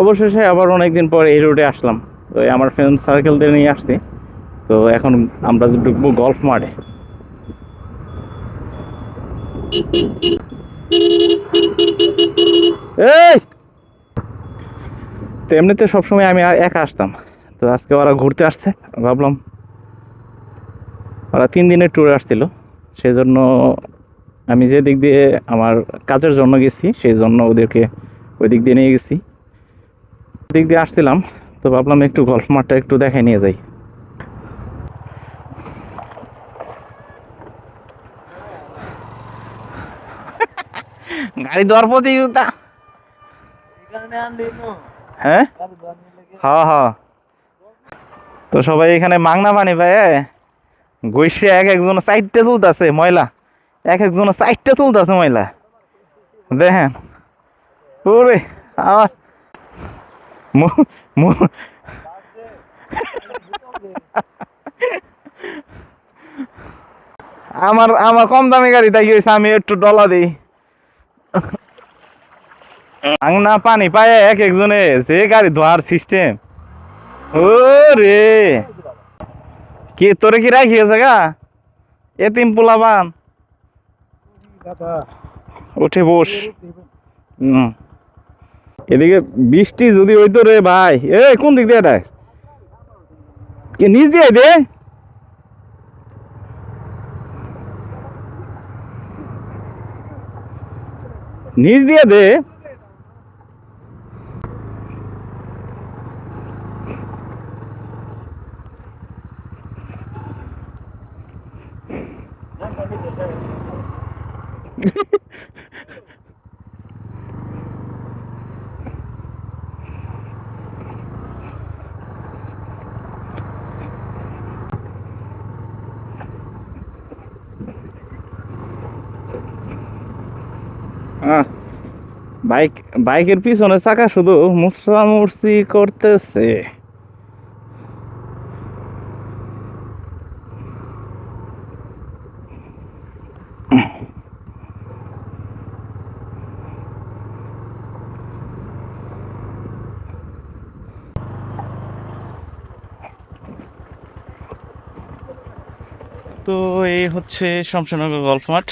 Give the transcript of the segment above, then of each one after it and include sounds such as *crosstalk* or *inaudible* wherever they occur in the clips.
অবশেষে আবার অনেকদিন পর এই রোডে আসলাম। তো আমার ফ্রেন্ড সার্কেলদের নিয়ে আসছি। তো এখন আমরা ঢুকবো গল্ফ মাঠে। তো এমনিতে সবসময় আমি একা আসতাম। তো আজকে ওরা ঘুরতে আসছে, ভাবলাম ওরা তিন দিনের ট্যুরে আসছিল। সেজন্য আমি যে দিক দিয়ে আমার কাজের জন্য গেছি, সেই জন্য ওদেরকে ওই দিক দিয়ে নিয়ে গেছি। দিক দিয়ে আসছিলাম, তো ভাবলাম একটু গল্ফ মাঠটা একটু দেখাই নিয়ে যাই। *laughs* গাড়ি দেওয়ার প্রতিযোগিতা। হ্যাঁ? হ্যাঁ হ্যাঁ। তো সবাই এখানে মাংনা পানি পায় গৈসে এক একজন সাইডটা তুলতেছে ময়লা। এক একজন সাইডটা তুলতেছে ময়লা। দেখেন। ওরে আমার আমার আমার কম দামি গাড়ি তাই হয়েছে আমি একটু ডলা দিই। না, পানি পায় এক একজনে যে গাড়ি ধোয়ার সিস্টেম ও রে কি, তোরে কি রাখিয়েছে গা? এ এতিম পোলাবান উঠে বস। হুম এদিকে বৃষ্টি যদি হইতো রে ভাই। এ কোন দিক দিয়ে এটা কি নিচ দিয়ে দে। নিচ দিয়ে দে। আহ, *laughs* বাইক বাইকের পিছনে চাকা শুধু মুসরামুরসি করতেছে। তো এই হচ্ছে শমশানগর গল্ফ মাঠ।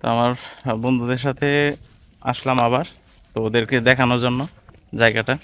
তো আমার বন্ধুদের সাথে আসলাম আবার তো ওদেরকে দেখানোর জন্য জায়গাটা।